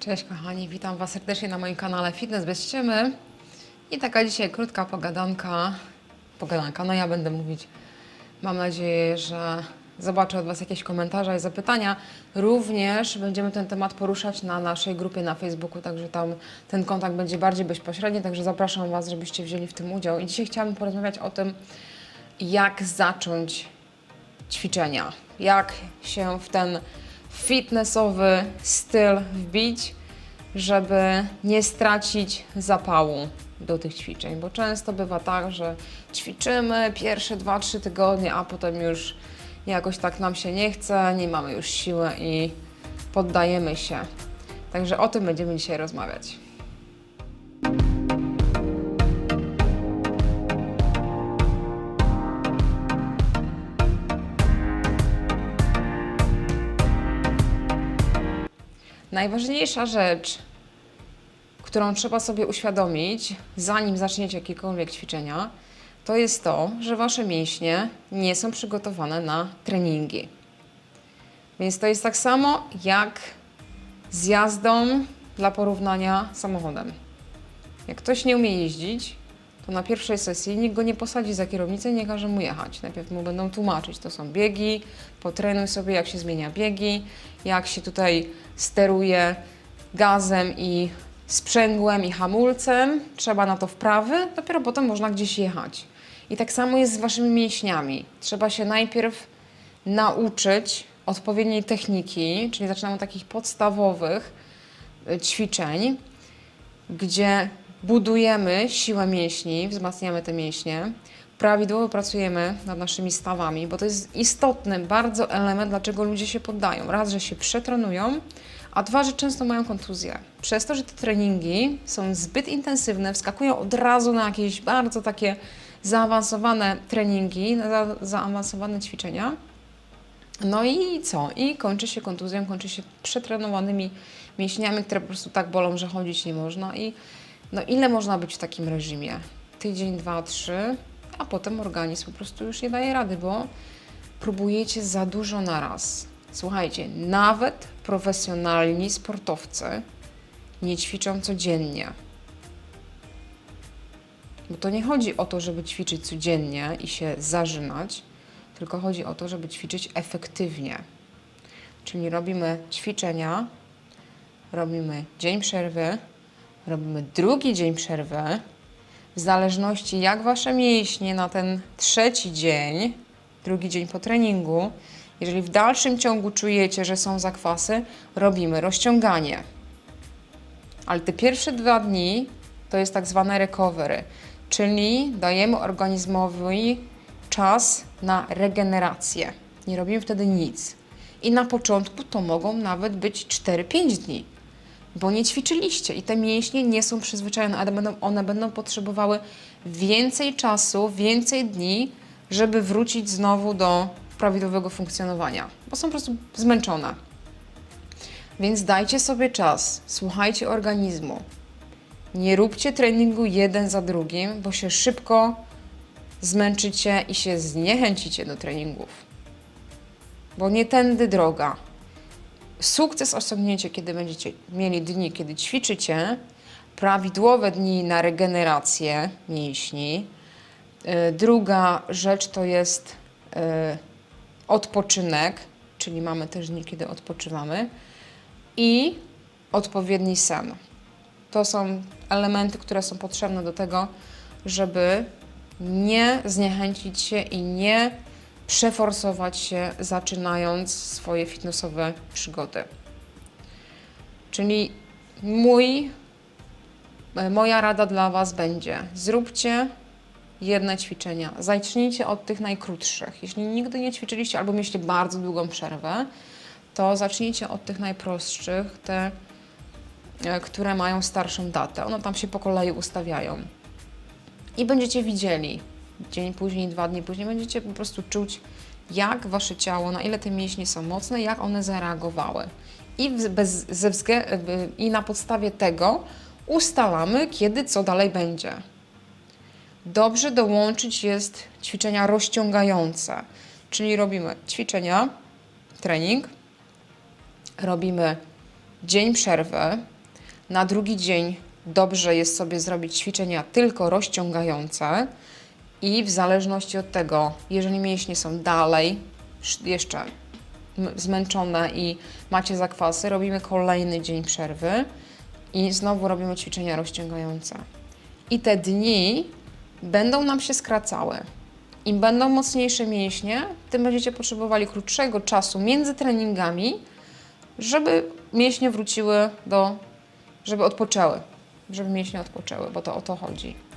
Cześć kochani, witam Was serdecznie na moim kanale Fitness bez ściemy. I taka dzisiaj krótka pogadanka. Pogadanka, no ja będę mówić. Mam nadzieję, że zobaczę od Was jakieś komentarze i zapytania. Również będziemy ten temat poruszać na naszej grupie na Facebooku, także tam ten kontakt będzie bardziej bezpośredni, także zapraszam Was, żebyście wzięli w tym udział. I dzisiaj chciałabym porozmawiać o tym, jak zacząć ćwiczenia, jak się w ten fitnessowy styl wbić, żeby nie stracić zapału do tych ćwiczeń, bo często bywa tak, że ćwiczymy pierwsze 2-3 tygodnie, a potem już jakoś tak nam się nie chce, nie mamy już siły i poddajemy się. Także o tym będziemy dzisiaj rozmawiać. Najważniejsza rzecz, którą trzeba sobie uświadomić, zanim zaczniecie jakiekolwiek ćwiczenia, to jest to, że wasze mięśnie nie są przygotowane na treningi. Więc to jest tak samo jak z jazdą dla porównania samochodem. Jak ktoś nie umie jeździć, to na pierwszej sesji nikt go nie posadzi za kierownicę i nie każe mu jechać. Najpierw mu będą tłumaczyć, to są biegi, potrenuj sobie jak się zmienia biegi, jak się tutaj steruje gazem i sprzęgłem i hamulcem, trzeba na to wprawy, dopiero potem można gdzieś jechać. I tak samo jest z waszymi mięśniami. Trzeba się najpierw nauczyć odpowiedniej techniki, czyli zaczynamy od takich podstawowych y, ćwiczeń, gdzie budujemy siłę mięśni, wzmacniamy te mięśnie, prawidłowo pracujemy nad naszymi stawami, bo to jest istotny bardzo element, dlaczego ludzie się poddają. Raz, że się przetrenują, a dwa, że często mają kontuzję. Przez to, że te treningi są zbyt intensywne, wskakują od razu na jakieś bardzo takie zaawansowane treningi, za, zaawansowane ćwiczenia. No i co? I kończy się kontuzją, kończy się przetrenowanymi mięśniami, które po prostu tak bolą, że chodzić nie można. I no ile można być w takim reżimie? Tydzień, dwa, trzy, a potem organizm po prostu już nie daje rady, bo próbujecie za dużo naraz. Słuchajcie, nawet profesjonalni sportowcy nie ćwiczą codziennie. Bo to nie chodzi o to, żeby ćwiczyć codziennie i się zażynać, tylko chodzi o to, żeby ćwiczyć efektywnie. Czyli robimy ćwiczenia, robimy dzień przerwy, robimy drugi dzień przerwy. W zależności jak wasze mięśnie na ten trzeci dzień, drugi dzień po treningu, jeżeli w dalszym ciągu czujecie, że są zakwasy, robimy rozciąganie. Ale te pierwsze dwa dni to jest tak zwane recovery, czyli dajemy organizmowi czas na regenerację. Nie robimy wtedy nic. I na początku to mogą nawet być 4-5 dni, bo nie ćwiczyliście i te mięśnie nie są przyzwyczajone, ale będą, one będą potrzebowały więcej czasu, więcej dni, żeby wrócić znowu do prawidłowego funkcjonowania, bo są po prostu zmęczone. Więc dajcie sobie czas, słuchajcie organizmu. Nie róbcie treningu jeden za drugim, bo się szybko zmęczycie i się zniechęcicie do treningów. Bo nie tędy droga. Sukces osiągniecie, kiedy będziecie mieli dni, kiedy ćwiczycie, prawidłowe dni na regenerację mięśni. Y, Druga rzecz to jest y, odpoczynek, czyli mamy też dni, kiedy odpoczywamy i odpowiedni sen. To są elementy, które są potrzebne do tego, żeby nie zniechęcić się i nie przeforsować się, zaczynając swoje fitnessowe przygody. Czyli mój, e, moja rada dla Was będzie: zróbcie jedne ćwiczenia. Zacznijcie od tych najkrótszych. Jeśli nigdy nie ćwiczyliście albo mieliście bardzo długą przerwę, to zacznijcie od tych najprostszych, te, e, które mają starszą datę. One tam się po kolei ustawiają. I będziecie widzieli, dzień później, dwa dni później, będziecie po prostu czuć, jak wasze ciało, na ile te mięśnie są mocne, jak one zareagowały. I, bez, ze I na podstawie tego ustalamy, kiedy co dalej będzie. Dobrze dołączyć jest ćwiczenia rozciągające, czyli robimy ćwiczenia, trening, robimy dzień przerwy. Na drugi dzień dobrze jest sobie zrobić ćwiczenia tylko rozciągające i w zależności od tego, jeżeli mięśnie są dalej, sz- jeszcze zmęczone i macie zakwasy, robimy kolejny dzień przerwy i znowu robimy ćwiczenia rozciągające. I te dni będą nam się skracały. Im będą mocniejsze mięśnie, tym będziecie potrzebowali krótszego czasu między treningami, żeby mięśnie wróciły do, żeby odpoczęły, żeby mięśnie odpoczęły, bo to o to chodzi.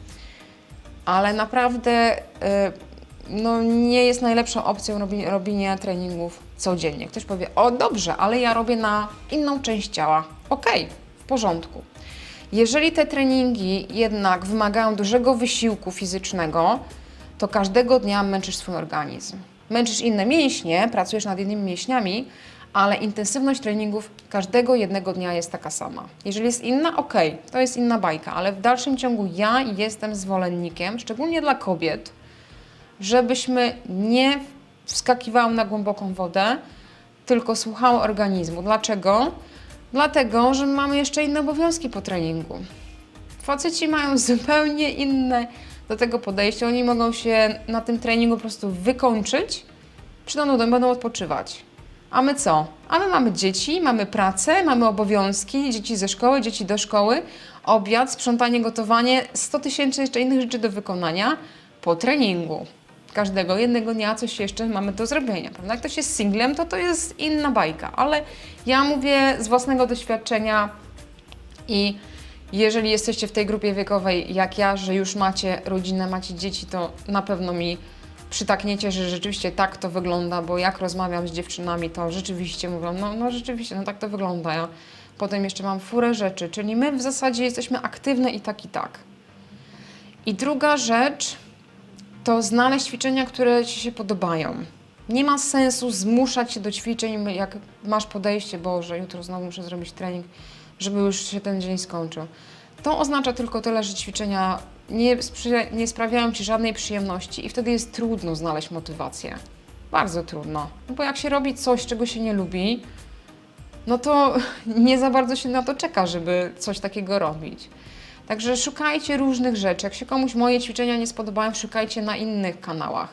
Ale naprawdę y, no, nie jest najlepszą opcją robi, robienie treningów codziennie. Ktoś powie, o dobrze, ale ja robię na inną część ciała. Okej, w porządku. Jeżeli te treningi jednak wymagają dużego wysiłku fizycznego, to każdego dnia męczysz swój organizm. Męczysz inne mięśnie, pracujesz nad innymi mięśniami, ale intensywność treningów każdego jednego dnia jest taka sama. Jeżeli jest inna, ok, to jest inna bajka, ale w dalszym ciągu ja jestem zwolennikiem, szczególnie dla kobiet, żebyśmy nie wskakiwały na głęboką wodę, tylko słuchały organizmu. Dlaczego? Dlatego, że mamy jeszcze inne obowiązki po treningu. Faceci mają zupełnie inne do tego podejście. Oni mogą się na tym treningu po prostu wykończyć, przyjdą do będą odpoczywać. A my co? A my mamy dzieci, mamy pracę, mamy obowiązki, dzieci ze szkoły, dzieci do szkoły, obiad, sprzątanie, gotowanie, 100 tysięcy jeszcze innych rzeczy do wykonania po treningu. Każdego jednego dnia coś jeszcze mamy do zrobienia, prawda? Jak ktoś jest singlem, to to jest inna bajka, ale ja mówię z własnego doświadczenia i jeżeli jesteście w tej grupie wiekowej jak ja, że już macie rodzinę, macie dzieci, to na pewno mi przytakniecie, że rzeczywiście tak to wygląda, bo jak rozmawiam z dziewczynami, to rzeczywiście mówią, no, no rzeczywiście, no tak to wygląda. Ja potem jeszcze mam furę rzeczy, czyli my w zasadzie jesteśmy aktywne i tak i tak. I druga rzecz to znaleźć ćwiczenia, które Ci się podobają. Nie ma sensu zmuszać się do ćwiczeń, jak masz podejście, Boże, jutro znowu muszę zrobić trening, żeby już się ten dzień skończył. To oznacza tylko tyle, że ćwiczenia nie, nie sprawiają Ci żadnej przyjemności i wtedy jest trudno znaleźć motywację. Bardzo trudno. No bo jak się robi coś, czego się nie lubi, no to nie za bardzo się na to czeka, żeby coś takiego robić. Także szukajcie różnych rzeczy. Jak się komuś moje ćwiczenia nie spodobają, szukajcie na innych kanałach.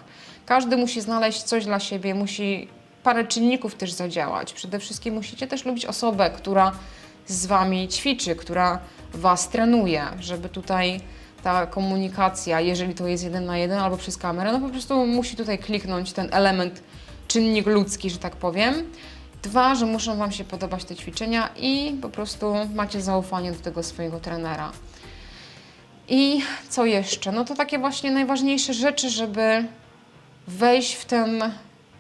Każdy musi znaleźć coś dla siebie, musi parę czynników też zadziałać. Przede wszystkim musicie też lubić osobę, która z Wami ćwiczy, która Was trenuje, żeby tutaj ta komunikacja, jeżeli to jest jeden na jeden albo przez kamerę, no po prostu musi tutaj kliknąć ten element, czynnik ludzki, że tak powiem. Dwa, że muszą Wam się podobać te ćwiczenia i po prostu macie zaufanie do tego swojego trenera. I co jeszcze? No to takie właśnie najważniejsze rzeczy, żeby wejść w ten,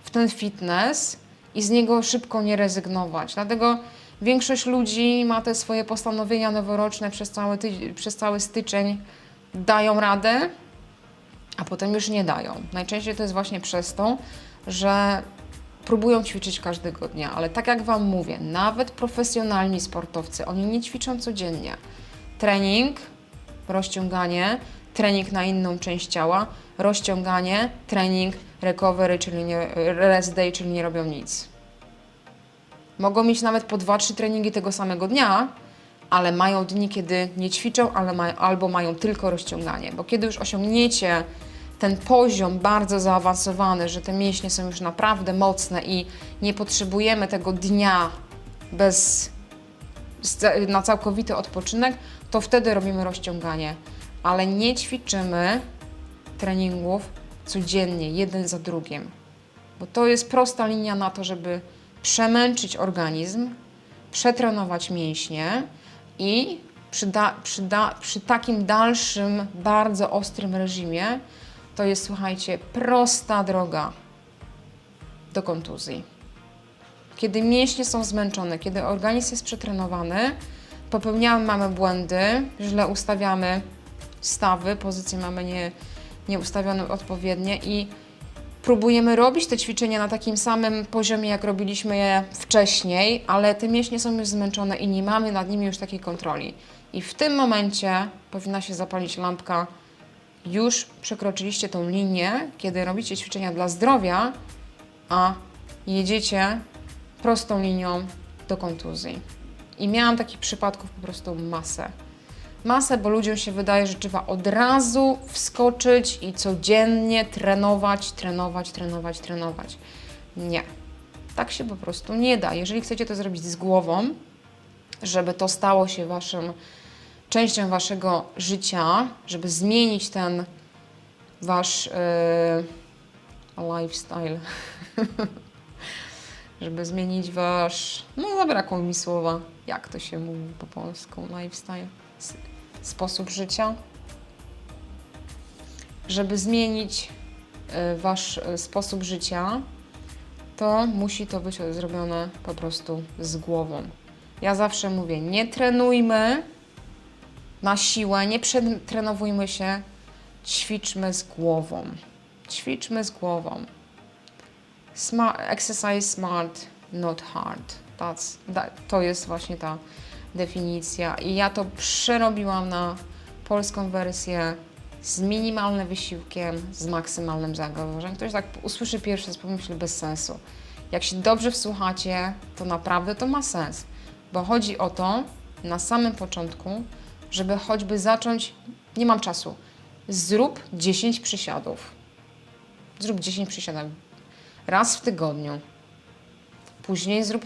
w ten fitness i z niego szybko nie rezygnować. Dlatego większość ludzi ma te swoje postanowienia noworoczne przez cały, przez cały styczeń, dają radę, a potem już nie dają. Najczęściej to jest właśnie przez to, że próbują ćwiczyć każdego dnia, ale tak jak Wam mówię, nawet profesjonalni sportowcy, oni nie ćwiczą codziennie. Trening, rozciąganie, trening na inną część ciała, rozciąganie, trening, recovery, czyli nie, rest day, czyli nie robią nic. Mogą mieć nawet po 2-3 treningi tego samego dnia, ale mają dni, kiedy nie ćwiczą, albo mają tylko rozciąganie. Bo kiedy już osiągniecie ten poziom bardzo zaawansowany, że te mięśnie są już naprawdę mocne i nie potrzebujemy tego dnia bez, na całkowity odpoczynek, to wtedy robimy rozciąganie. Ale nie ćwiczymy treningów codziennie, jeden za drugim. Bo to jest prosta linia na to, żeby przemęczyć organizm, przetrenować mięśnie i przy, da, przy, da, przy takim dalszym, bardzo ostrym reżimie to jest, słuchajcie, prosta droga do kontuzji. Kiedy mięśnie są zmęczone, kiedy organizm jest przetrenowany, popełniamy mamy błędy, źle ustawiamy stawy, pozycje mamy nie, nie ustawione odpowiednie i próbujemy robić te ćwiczenia na takim samym poziomie, jak robiliśmy je wcześniej, ale te mięśnie są już zmęczone i nie mamy nad nimi już takiej kontroli. I w tym momencie powinna się zapalić lampka, już przekroczyliście tą linię, kiedy robicie ćwiczenia dla zdrowia, a jedziecie prostą linią do kontuzji. I miałam takich przypadków po prostu masę. Masę, bo ludziom się wydaje, że trzeba od razu wskoczyć i codziennie trenować, trenować, trenować, trenować. Nie. Tak się po prostu nie da. Jeżeli chcecie to zrobić z głową, żeby to stało się waszym częścią waszego życia, żeby zmienić ten wasz yy, lifestyle, żeby zmienić wasz, no zabrakło mi słowa, jak to się mówi po polsku, lifestyle, sposób życia, żeby zmienić yy, wasz yy, sposób życia, to musi to być zrobione po prostu z głową. Ja zawsze mówię, nie trenujmy na siłę, nie przetrenowujmy się, ćwiczmy z głową. Ćwiczmy z głową. Smart, exercise smart, not hard. That, to jest właśnie ta definicja. I ja to przerobiłam na polską wersję z minimalnym wysiłkiem, z maksymalnym zaangażowaniem. Ktoś tak usłyszy pierwszy raz, pomyśli bez sensu. Jak się dobrze wsłuchacie, to naprawdę to ma sens, bo chodzi o to na samym początku, żeby choćby zacząć, nie mam czasu, zrób 10 przysiadów. Zrób 10 przysiadów raz w tygodniu. Później zrób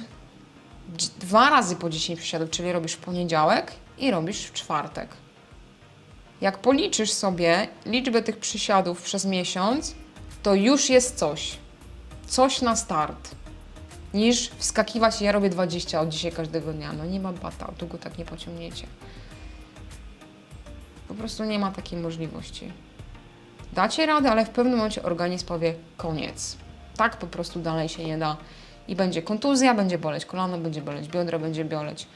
dwa razy po 10 przysiadów, czyli robisz w poniedziałek i robisz w czwartek. Jak policzysz sobie liczbę tych przysiadów przez miesiąc, to już jest coś. Coś na start. Niż wskakiwać, ja robię 20 od dzisiaj każdego dnia. No nie ma bata, długo tak nie pociągniecie. Po prostu nie ma takiej możliwości. Dacie radę, ale w pewnym momencie organizm powie koniec. Tak po prostu dalej się nie da. I będzie kontuzja, będzie boleć kolano, będzie boleć biodro, będzie boleć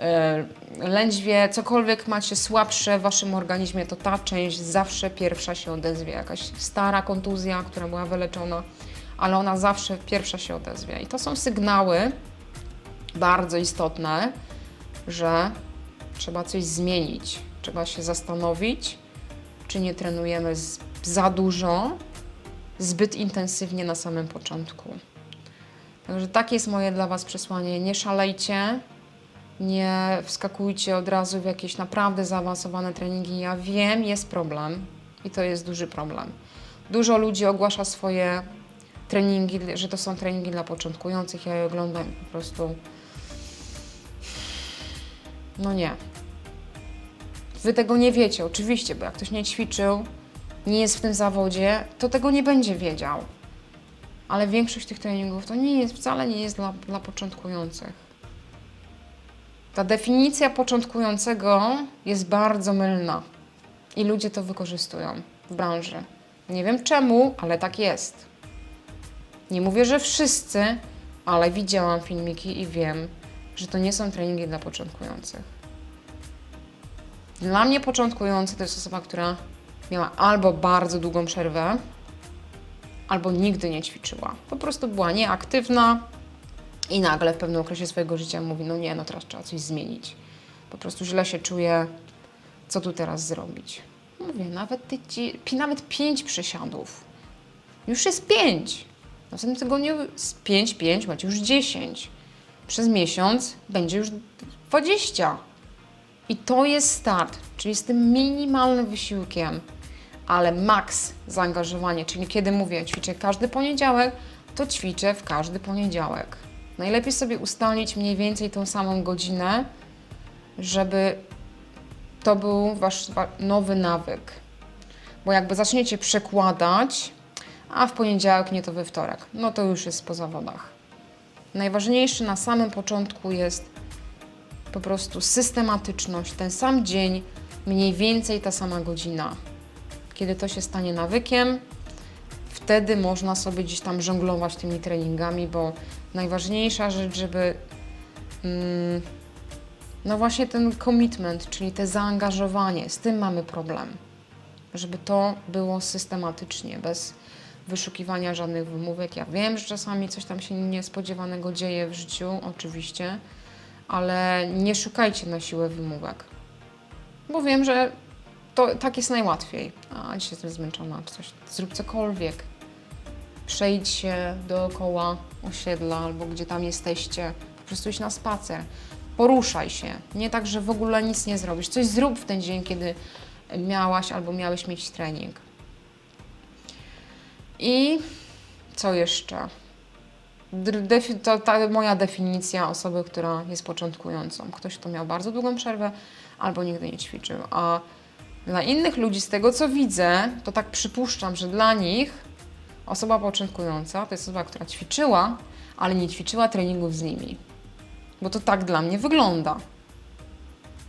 e, lędźwie, cokolwiek macie słabsze w waszym organizmie, to ta część zawsze pierwsza się odezwie. Jakaś stara kontuzja, która była wyleczona, ale ona zawsze pierwsza się odezwie. I to są sygnały bardzo istotne, że trzeba coś zmienić. Trzeba się zastanowić, czy nie trenujemy za dużo, zbyt intensywnie na samym początku. Także takie jest moje dla Was przesłanie. Nie szalejcie, nie wskakujcie od razu w jakieś naprawdę zaawansowane treningi. Ja wiem, jest problem i to jest duży problem. Dużo ludzi ogłasza swoje treningi, że to są treningi dla początkujących. Ja je oglądam po prostu. No nie. Wy tego nie wiecie, oczywiście, bo jak ktoś nie ćwiczył, nie jest w tym zawodzie, to tego nie będzie wiedział. Ale większość tych treningów to nie jest, wcale nie jest dla, dla początkujących. Ta definicja początkującego jest bardzo mylna i ludzie to wykorzystują w branży. Nie wiem czemu, ale tak jest. Nie mówię, że wszyscy, ale widziałam filmiki i wiem, że to nie są treningi dla początkujących. Dla mnie początkujący to jest osoba, która miała albo bardzo długą przerwę, albo nigdy nie ćwiczyła. Po prostu była nieaktywna i nagle w pewnym okresie swojego życia mówi: No nie, no teraz trzeba coś zmienić. Po prostu źle się czuję, co tu teraz zrobić? Mówię, nawet, pi- nawet pięć przysiadów. Już jest pięć. W następnym tygodniu z 5, 5 macie już 10. Przez miesiąc będzie już 20. I to jest start, czyli z tym minimalnym wysiłkiem, ale maks zaangażowanie, czyli kiedy mówię, ćwiczę każdy poniedziałek, to ćwiczę w każdy poniedziałek. Najlepiej sobie ustalić mniej więcej tą samą godzinę, żeby to był wasz wa- nowy nawyk. Bo jakby zaczniecie przekładać, a w poniedziałek nie to we wtorek, no to już jest po zawodach. Najważniejsze na samym początku jest po prostu systematyczność, ten sam dzień, mniej więcej ta sama godzina. Kiedy to się stanie nawykiem, wtedy można sobie gdzieś tam żonglować tymi treningami, bo najważniejsza rzecz, żeby mm, no właśnie ten commitment, czyli te zaangażowanie, z tym mamy problem. Żeby to było systematycznie, bez wyszukiwania żadnych wymówek. Ja wiem, że czasami coś tam się niespodziewanego dzieje w życiu, oczywiście, ale nie szukajcie na siłę wymówek. Bo wiem, że to tak jest najłatwiej. A dzisiaj jestem zmęczona, czy coś. Zrób cokolwiek. Przejdź się dookoła osiedla albo gdzie tam jesteście. Po prostu iść na spacer. Poruszaj się. Nie tak, że w ogóle nic nie zrobisz. Coś zrób w ten dzień, kiedy miałaś albo miałeś mieć trening. I co jeszcze? Defi- to ta moja definicja osoby, która jest początkującą. Ktoś, kto miał bardzo długą przerwę albo nigdy nie ćwiczył. A dla innych ludzi, z tego co widzę, to tak przypuszczam, że dla nich osoba początkująca to jest osoba, która ćwiczyła, ale nie ćwiczyła treningów z nimi. Bo to tak dla mnie wygląda.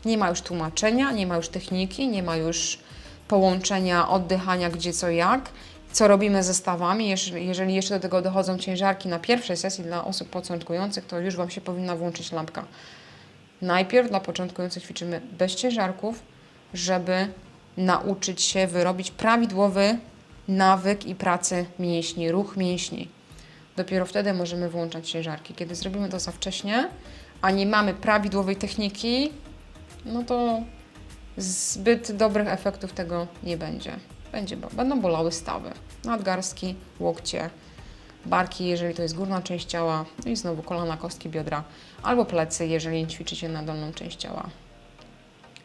Nie ma już tłumaczenia, nie ma już techniki, nie ma już połączenia oddychania gdzie co jak, co robimy ze stawami. Jeż- Jeżeli jeszcze do tego dochodzą ciężarki na pierwszej sesji dla osób początkujących, to już Wam się powinna włączyć lampka. Najpierw dla początkujących ćwiczymy bez ciężarków, żeby nauczyć się wyrobić prawidłowy nawyk i pracę mięśni, ruch mięśni. Dopiero wtedy możemy włączać ciężarki. Kiedy zrobimy to za wcześnie, a nie mamy prawidłowej techniki, no to zbyt dobrych efektów tego nie będzie. będzie będą bolały stawy, nadgarstki, łokcie, barki, jeżeli to jest górna część ciała, no i znowu kolana, kostki biodra, albo plecy, jeżeli ćwiczycie na dolną część ciała.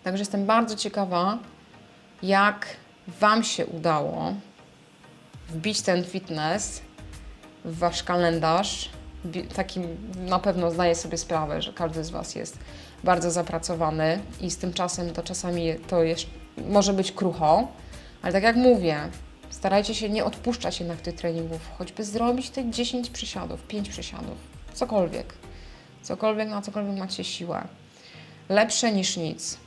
Także jestem bardzo ciekawa, jak Wam się udało wbić ten fitness w Wasz kalendarz. Taki na pewno zdaję sobie sprawę, że każdy z Was jest bardzo zapracowany i z tym czasem to czasami to jest, może być krucho, ale tak jak mówię, starajcie się nie odpuszczać jednak tych treningów, choćby zrobić te 10 przysiadów, 5 przysiadów, cokolwiek, cokolwiek, na cokolwiek macie siłę. Lepsze niż nic.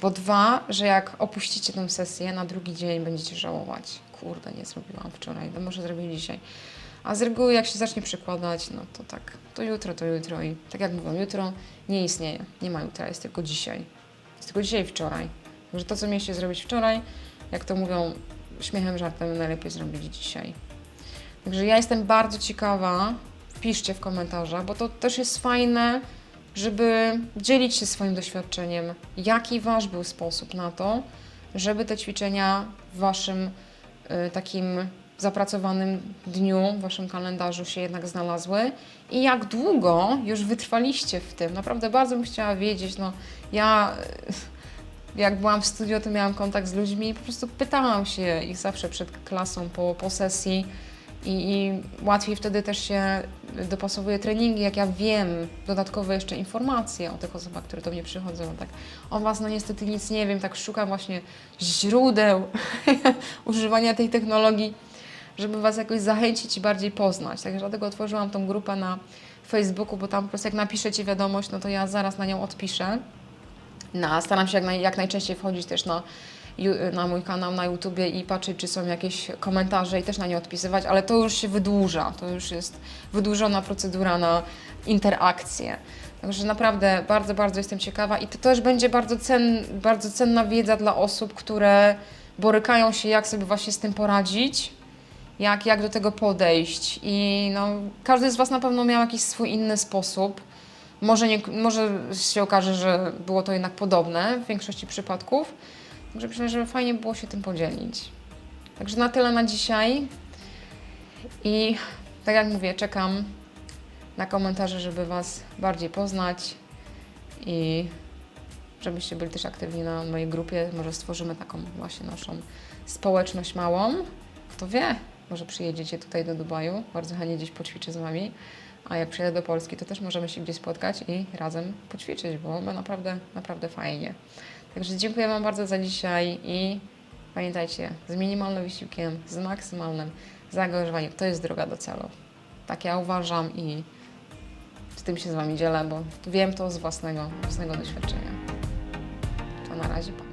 Bo dwa, że jak opuścicie tę sesję, na drugi dzień będziecie żałować. Kurde, nie zrobiłam wczoraj, to może zrobię dzisiaj. A z reguły jak się zacznie przekładać, no to tak, to jutro, to jutro i tak jak mówią, jutro nie istnieje, nie ma jutra, jest tylko dzisiaj. Jest tylko dzisiaj wczoraj. Także to, co mieliście zrobić wczoraj, jak to mówią śmiechem, żartem, najlepiej zrobić dzisiaj. Także ja jestem bardzo ciekawa, wpiszcie w komentarzach, bo to też jest fajne, żeby dzielić się swoim doświadczeniem, jaki Wasz był sposób na to, żeby te ćwiczenia w Waszym y, takim zapracowanym dniu, w Waszym kalendarzu się jednak znalazły i jak długo już wytrwaliście w tym. Naprawdę bardzo bym chciała wiedzieć, no ja y, jak byłam w studio, to miałam kontakt z ludźmi i po prostu pytałam się ich zawsze przed klasą, po, po sesji i, i łatwiej wtedy też się dopasowuje treningi, jak ja wiem, dodatkowe jeszcze informacje o tych osobach, które do mnie przychodzą. Tak, o Was no niestety nic nie wiem, tak szukam właśnie źródeł używania tej technologii, żeby Was jakoś zachęcić i bardziej poznać. Także dlatego otworzyłam tą grupę na Facebooku, bo tam po prostu jak napiszecie wiadomość, no to ja zaraz na nią odpiszę. No, staram się jak, naj, jak najczęściej wchodzić też na, na mój kanał na YouTubie i patrzeć, czy są jakieś komentarze i też na nie odpisywać, ale to już się wydłuża, to już jest wydłużona procedura na interakcję. Także naprawdę bardzo, bardzo jestem ciekawa i to też będzie bardzo, cen, bardzo cenna wiedza dla osób, które borykają się, jak sobie właśnie z tym poradzić, jak, jak do tego podejść. I no, każdy z Was na pewno miał jakiś swój inny sposób. Może, nie, może się okaże, że było to jednak podobne w większości przypadków. Także myślę, że fajnie było się tym podzielić. Także na tyle na dzisiaj. I tak jak mówię, czekam na komentarze, żeby Was bardziej poznać i żebyście byli też aktywni na mojej grupie. Może stworzymy taką właśnie naszą społeczność małą. Kto wie, może przyjedziecie tutaj do Dubaju. Bardzo chętnie gdzieś poćwiczę z Wami. A jak przyjadę do Polski, to też możemy się gdzieś spotkać i razem poćwiczyć, bo naprawdę, naprawdę fajnie. Także dziękuję Wam bardzo za dzisiaj i pamiętajcie, z minimalnym wysiłkiem, z maksymalnym zaangażowaniem, to jest droga do celu. Tak ja uważam i z tym się z Wami dzielę, bo wiem to z własnego, własnego doświadczenia. To na razie, pa.